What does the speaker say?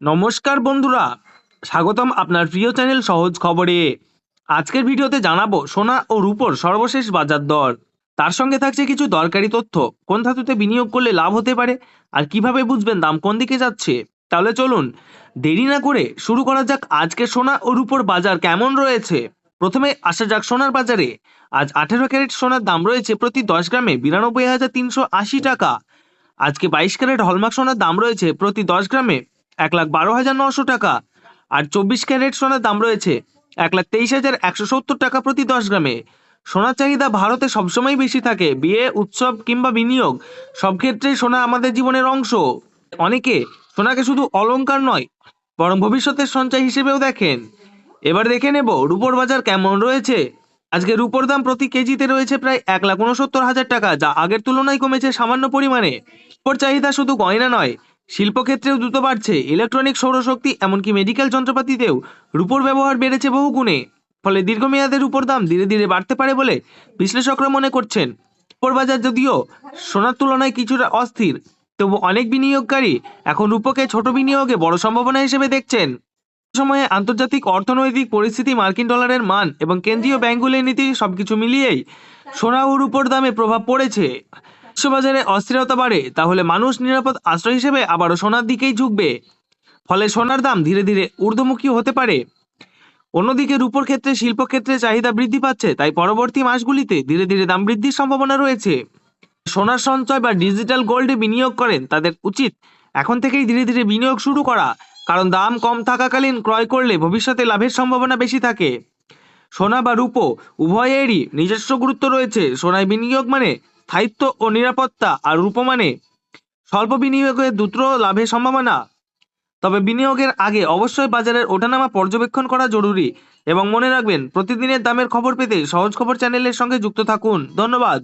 নমস্কার বন্ধুরা, স্বাগতম আপনার প্রিয় চ্যানেল সহজ খবরে। আজকের ভিডিওতে জানাব সোনা ও রূপোর সর্বশেষ বাজার দর। তার সঙ্গে থাকছে কিছু দরকারি তথ্য। কোন ধাতুতে বিনিয়োগ করলে লাভ হতে পারে আর কীভাবে বুঝবেন দাম কোন দিকে যাচ্ছে? তাহলে চলুন দেরি না করে শুরু করা যাক আজকে সোনা ও রূপোর বাজার কেমন রয়েছে। প্রথমে আসা যাক সোনার বাজারে। আজ আঠেরো ক্যারেট সোনার দাম রয়েছে প্রতি দশ গ্রামে বিরানব্বই হাজার তিনশো আশি টাকা। আজকে বাইশ ক্যারেট হলমার্ক সোনার দাম রয়েছে প্রতি দশ গ্রামে এক লাখ বারো হাজার নশো টাকা। আর চব্বিশ ক্যারেট সোনার দাম রয়েছে এক লাখ তেইশ হাজার একশো সত্তর টাকা প্রতি দশ গ্রামে। সোনার চাহিদা ভারতে সবসময় বেশি থাকে। বিয়ে, উৎসব কিংবা বিনিয়োগ, সব ক্ষেত্রেই সোনা আমাদের জীবনের অংশ। অনেকে সোনাকে শুধু অলংকার নয়, বরং ভবিষ্যতের সঞ্চয় হিসেবেও দেখেন। এবার দেখে নেব রূপোর বাজার কেমন রয়েছে। আজকে রূপোর দাম প্রতি কেজিতে রয়েছে প্রায় এক লাখ উনসত্তর হাজার টাকা, যা আগের তুলনায় কমেছে সামান্য পরিমাণে। রূপোর চাহিদা শুধু গয়না নয় শিল্পক্ষেত্রেও দ্রুত বাড়ছে। ইলেকট্রনিক সৌরশক্তি, এমনকি মেডিকেল যন্ত্রপাতিতেও রূপোর ব্যবহার বেড়েছে বহু গুণে। ফলে দীর্ঘমেয়াদের উপর দাম ধীরে ধীরে বাড়তে পারে বলে বিশ্লেষকরা মনে করছেন। রূপোর বাজার যদিও সোনার তুলনায় কিছুটা অস্থির, তবু অনেক বিনিয়োগকারী এখন রূপোকে ছোট বিনিয়োগে বড় সম্ভাবনা হিসেবে দেখছেন। সময়ে আন্তর্জাতিক অর্থনৈতিক পরিস্থিতি, মার্কিন ডলারের মান এবং কেন্দ্রীয় ব্যাংকগুলির নীতি সবকিছু মিলিয়েই সোনা ও রূপোর দামে প্রভাব পড়েছে। বিশ্ববাজারে অস্থিরতা বাড়ে, তাহলে মানুষ নিরাপদ আশ্রয় হিসেবে আবারও সোনার দিকেই ঝুঁকবে। ফলে সোনার দাম ধীরে ধীরে ঊর্ধ্বমুখী হতে পারে। অন্যদিকে রূপোর ক্ষেত্রে শিল্পক্ষেত্রে চাহিদা বৃদ্ধি পাচ্ছে, তাই পরবর্তী মাসগুলিতে ধীরে ধীরে দাম বৃদ্ধির সম্ভাবনা রয়েছে। সোনার সঞ্চয় বা ডিজিটাল গোল্ডে বিনিয়োগ করেন তাদের উচিত এখন থেকেই ধীরে ধীরে বিনিয়োগ শুরু করা, কারণ দাম কম থাকাকালীন ক্রয় করলে ভবিষ্যতে লাভের সম্ভাবনা বেশি থাকে। সোনা বা রূপো উভয়েরই নিজস্ব গুরুত্ব রয়েছে। সোনায় বিনিয়োগ মানে স্থায়িত্ব ও নিরাপত্তা আর রূপো মানে স্বল্প বিনিয়োগের দ্রুত লাভের সম্ভাবনা। তবে বিনিয়োগের আগে অবশ্যই বাজারের ওঠানামা পর্যবেক্ষণ করা জরুরি এবং মনে রাখবেন, প্রতিদিনের দামের খবর পেতে সহজ খবর চ্যানেলের সঙ্গে যুক্ত থাকুন। ধন্যবাদ।